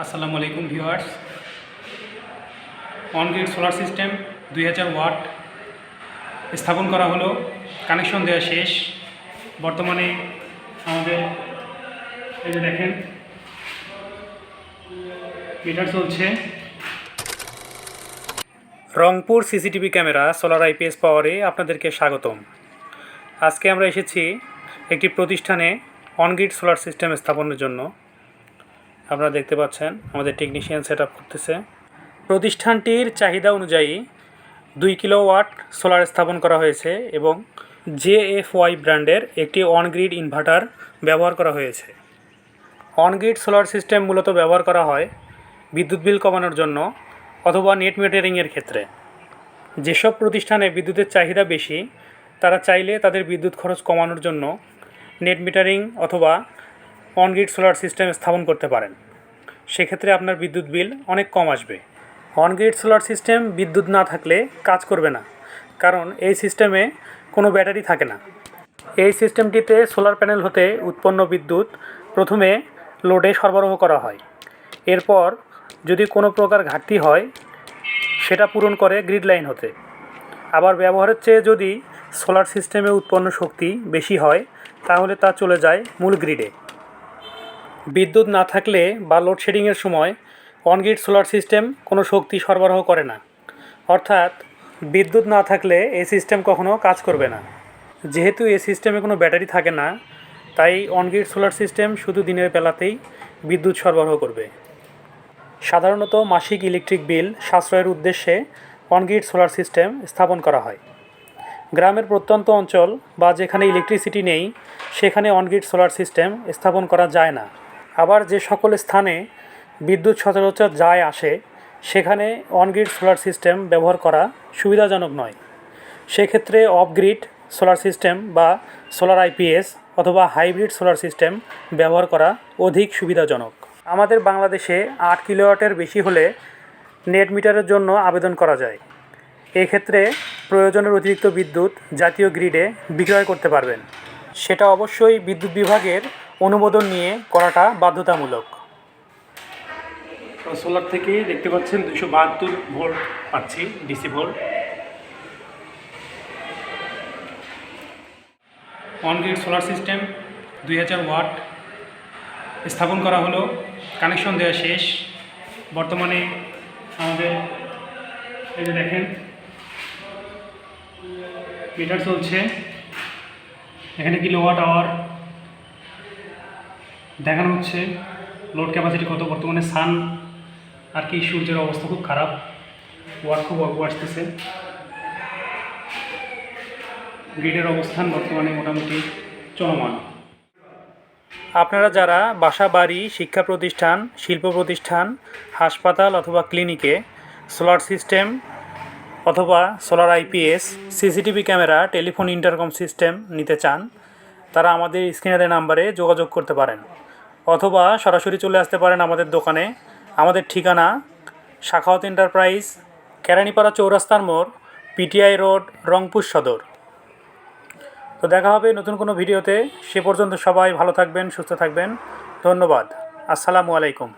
আসসালামু আলাইকুম viewers. On grid solar system দুই হাজার ওয়াট স্থাপন করা হলো। কানেকশন দেওয়া শেষ। বর্তমানে আমাদের এই যে দেখেন মিটার চলছে। Rangpur CCTV camera solar IPS পাওয়ারে আপনাদেরকে স্বাগতম। আজকে আমরা এসেছি একটি প্রতিষ্ঠানে অনগ্রিড সোলার সিস্টেম স্থাপনের জন্য। আপনারা দেখতে পাচ্ছেন, আমাদের টেকনিশিয়ান সেট করতেছে। প্রতিষ্ঠানটির চাহিদা অনুযায়ী দুই কিলো ওয়াট সোলার স্থাপন করা হয়েছে এবং জে এফ ওয়াই ব্র্যান্ডের একটি অনগ্রিড ইনভার্টার ব্যবহার করা হয়েছে। অনগ্রিড সোলার সিস্টেম মূলত ব্যবহার করা হয় বিদ্যুৎ বিল কমানোর জন্য অথবা নেট মিটারিংয়ের ক্ষেত্রে। যেসব প্রতিষ্ঠানে বিদ্যুতের চাহিদা বেশি, তারা চাইলে তাদের বিদ্যুৎ খরচ কমানোর জন্য নেট মিটারিং অথবা অনগ্রিড সোলার সিস্টেম স্থাপন করতে পারেন। সেক্ষেত্রে আপনার বিদ্যুৎ বিল অনেক কম আসবে। অনগ্রিড সোলার সিস্টেম বিদ্যুৎ না থাকলে কাজ করবে না, কারণ এই সিস্টেমে কোনো ব্যাটারি থাকে না। এই সিস্টেমটিতে সোলার প্যানেল হতে উৎপন্ন বিদ্যুৎ প্রথমে লোডে সরবরাহ করা হয়। এরপর যদি কোনো প্রকার ঘাটতি হয়, সেটা পূরণ করে গ্রিড লাইন হতে। আবার ব্যবহারের চেয়ে যদি সোলার সিস্টেমে উৎপন্ন শক্তি বেশি হয়, তাহলে তা চলে যায় মূল গ্রিডে বিদ্যুৎ না থাকলে বা লোডশেডিংয়ের সময় অনগ্রিড সোলার সিস্টেম কোনো শক্তি সরবরাহ করে না। অর্থাৎ বিদ্যুৎ না থাকলে এই সিস্টেম কখনো কাজ করবে না। যেহেতু এই সিস্টেমে কোনো ব্যাটারি থাকে না, তাই অনগ্রিড সোলার সিস্টেম শুধু দিনের বেলাতেই বিদ্যুৎ সরবরাহ করবে। সাধারণত মাসিক ইলেকট্রিক বিল সাশ্রয়ের উদ্দেশ্যে অনগ্রিড সোলার সিস্টেম স্থাপন করা হয়। গ্রামের প্রত্যন্ত অঞ্চল বা যেখানে ইলেকট্রিসিটি নেই, সেখানে অনগ্রিড সোলার সিস্টেম স্থাপন করা যায় না। আবার যে সকল স্থানে বিদ্যুৎ সচরাচর যায় আসে, সেখানে অনগ্রিড সোলার সিস্টেম ব্যবহার করা সুবিধাজনক নয়। সেক্ষেত্রে অফগ্রিড সোলার সিস্টেম বা সোলার আইপিএস অথবা হাইব্রিড সোলার সিস্টেম ব্যবহার করা অধিক সুবিধাজনক। আমাদের বাংলাদেশে আট কিলোওয়াটের বেশি হলে নেট মিটারের জন্য আবেদন করা যায়। এক্ষেত্রে প্রয়োজনের অতিরিক্ত বিদ্যুৎ জাতীয় গ্রিডে বিক্রয় করতে পারবেন। সেটা অবশ্যই বিদ্যুৎ বিভাগের অনুমোদন নিয়ে করাটা বাধ্যতামূলক। সোলার থেকে দেখতে পাচ্ছেন দুশো বাহাত্তর ভোল্ট পাচ্ছি, DC volt. On grid solar system দুই হাজার ওয়াট স্থাপন করা হলো কানেকশন দেওয়া শেষ। বর্তমানে আমাদের এই যে দেখেন মিটার চলছে। এখানে কিলো ওয়াট আওয়ার দেখানো হচ্ছে লোড ক্যাপাসিটি কত, বর্তমানে সান আর কি সূর্যের অবস্থা খুব খারাপ ওয়াট খুব অল্প আসতেছে। গ্রিডের অবস্থান বর্তমানে মোটামুটি চলমান। আপনারা যারা বাসা, বাড়ি, শিক্ষা প্রতিষ্ঠান, শিল্প প্রতিষ্ঠান, হাসপাতাল অথবা ক্লিনিকে সোলার সিস্টেম অথবা solar IPS CCTV camera telephone intercom system নিতে চান, তারা আমাদের স্ক্রিনারের নাম্বারে যোগাযোগ করতে পারেন। অথবা সরাসরি চলে আসতে পারেন আমাদের দোকানে। আমাদের ঠিকানা শাখাওয়াত এন্টারপ্রাইজ, কেরানিপাড়া চৌরাস্তার মোড়, পিটিআই রোড, রংপুর সদর। তো দেখা হবে নতুন কোনো ভিডিওতে। সে পর্যন্ত সবাই ভালো থাকবেন, সুস্থ থাকবেন। ধন্যবাদ। আসসালামু আলাইকুম।